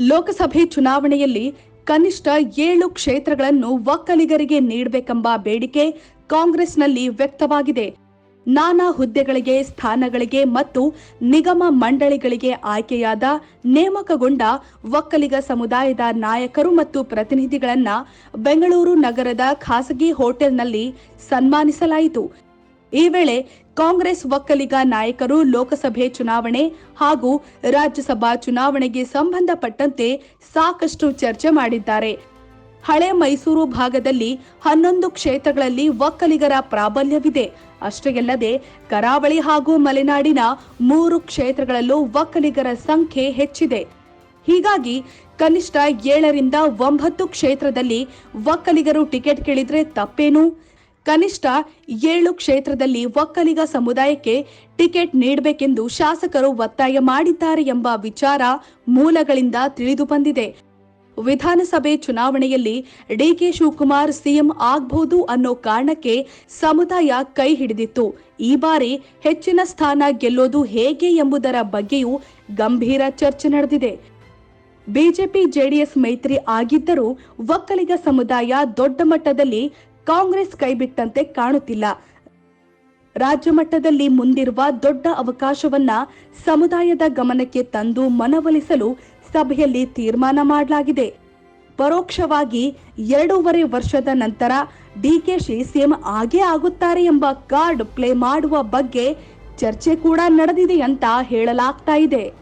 ಲೋಕಸಭೆ ಚುನಾವಣೆಯಲ್ಲಿ ಕನಿಷ್ಠ ಏಳು ಕ್ಷೇತ್ರಗಳನ್ನು ಒಕ್ಕಲಿಗರಿಗೆ ನೀಡಬೇಕೆಂಬ ಬೇಡಿಕೆ ಕಾಂಗ್ರೆಸ್ನಲ್ಲಿ ವ್ಯಕ್ತವಾಗಿದೆ. ನಾನಾ ಹುದ್ದೆಗಳಿಗೆ, ಸ್ಥಾನಗಳಿಗೆ ಮತ್ತು ನಿಗಮ ಮಂಡಳಿಗಳಿಗೆ ಆಯ್ಕೆಯಾದ ನೇಮಕಗೊಂಡ ಒಕ್ಕಲಿಗ ಸಮುದಾಯದ ನಾಯಕರು ಮತ್ತು ಪ್ರತಿನಿಧಿಗಳನ್ನ ಬೆಂಗಳೂರು ನಗರದ ಖಾಸಗಿ ಹೋಟೆಲ್ನಲ್ಲಿ ಸನ್ಮಾನಿಸಲಾಯಿತು. ಈ ವೇಳೆ ಕಾಂಗ್ರೆಸ್ ಒಕ್ಕಲಿಗ ನಾಯಕರು ಲೋಕಸಭೆ ಚುನಾವಣೆ ಹಾಗೂ ರಾಜ್ಯಸಭಾ ಚುನಾವಣೆಗೆ ಸಂಬಂಧಪಟ್ಟಂತೆ ಸಾಕಷ್ಟು ಚರ್ಚೆ ಮಾಡಿದ್ದಾರೆ. ಹಳೆ ಮೈಸೂರು ಭಾಗದಲ್ಲಿ ಹನ್ನೊಂದು ಕ್ಷೇತ್ರಗಳಲ್ಲಿ ಒಕ್ಕಲಿಗರ ಪ್ರಾಬಲ್ಯವಿದೆ. ಅಷ್ಟೇ ಅಲ್ಲದೆ ಕರಾವಳಿ ಹಾಗೂ ಮಲೆನಾಡಿನ ಮೂರು ಕ್ಷೇತ್ರಗಳಲ್ಲೂ ಒಕ್ಕಲಿಗರ ಸಂಖ್ಯೆ ಹೆಚ್ಚಿದೆ. ಹೀಗಾಗಿ ಕನಿಷ್ಠ ಏಳರಿಂದ ಒಂಬತ್ತು ಕ್ಷೇತ್ರದಲ್ಲಿ ಒಕ್ಕಲಿಗರು ಟಿಕೆಟ್ ಕೇಳಿದ್ರೆ ತಪ್ಪೇನು? ಕನಿಷ್ಠ ಏಳು ಕ್ಷೇತ್ರದಲ್ಲಿ ಒಕ್ಕಲಿಗ ಸಮುದಾಯಕ್ಕೆ ಟಿಕೆಟ್ ನೀಡಬೇಕೆಂದು ಶಾಸಕರು ಒತ್ತಾಯ ಮಾಡಿದ್ದಾರೆ ಎಂಬ ವಿಚಾರ ಮೂಲಗಳಿಂದ ತಿಳಿದು ಬಂದಿದೆ. ವಿಧಾನಸಭೆ ಚುನಾವಣೆಯಲ್ಲಿ ಡಿಕೆ ಶಿವಕುಮಾರ್ ಸಿಎಂ ಆಗ್ಬಹುದು ಅನ್ನೋ ಕಾರಣಕ್ಕೆ ಸಮುದಾಯ ಕೈ ಹಿಡಿದಿತ್ತು. ಈ ಬಾರಿ ಹೆಚ್ಚಿನ ಸ್ಥಾನ ಗೆಲ್ಲೋದು ಹೇಗೆ ಎಂಬುದರ ಬಗ್ಗೆಯೂ ಗಂಭೀರ ಚರ್ಚೆ ನಡೆದಿದೆ. ಬಿಜೆಪಿ ಜೆಡಿಎಸ್ ಮೈತ್ರಿ ಆಗಿದ್ದರೂ ಒಕ್ಕಲಿಗ ಸಮುದಾಯ ದೊಡ್ಡ ಮಟ್ಟದಲ್ಲಿ ಕಾಂಗ್ರೆಸ್ ಕೈಬಿಟ್ಟಂತೆ ಕಾಣುತ್ತಿಲ್ಲ. ರಾಜ್ಯ ಮಟ್ಟದಲ್ಲಿ ಮುಂದಿರುವ ದೊಡ್ಡ ಅವಕಾಶವನ್ನ ಸಮುದಾಯದ ಗಮನಕ್ಕೆ ತಂದು ಮನವೊಲಿಸಲು ಸಭೆಯಲ್ಲಿ ತೀರ್ಮಾನ ಮಾಡಲಾಗಿದೆ. ಪರೋಕ್ಷವಾಗಿ ಎರಡೂವರೆ ವರ್ಷದ ನಂತರ ಡಿಕೆಶಿ ಸಿಎಂ ಆಗೇ ಆಗುತ್ತಾರೆ ಎಂಬ ಕಾರ್ಡ್ ಪ್ಲೇ ಮಾಡುವ ಬಗ್ಗೆ ಚರ್ಚೆ ಕೂಡ ನಡೆದಿದೆ ಅಂತ ಹೇಳಲಾಗ್ತಾ ಇದೆ.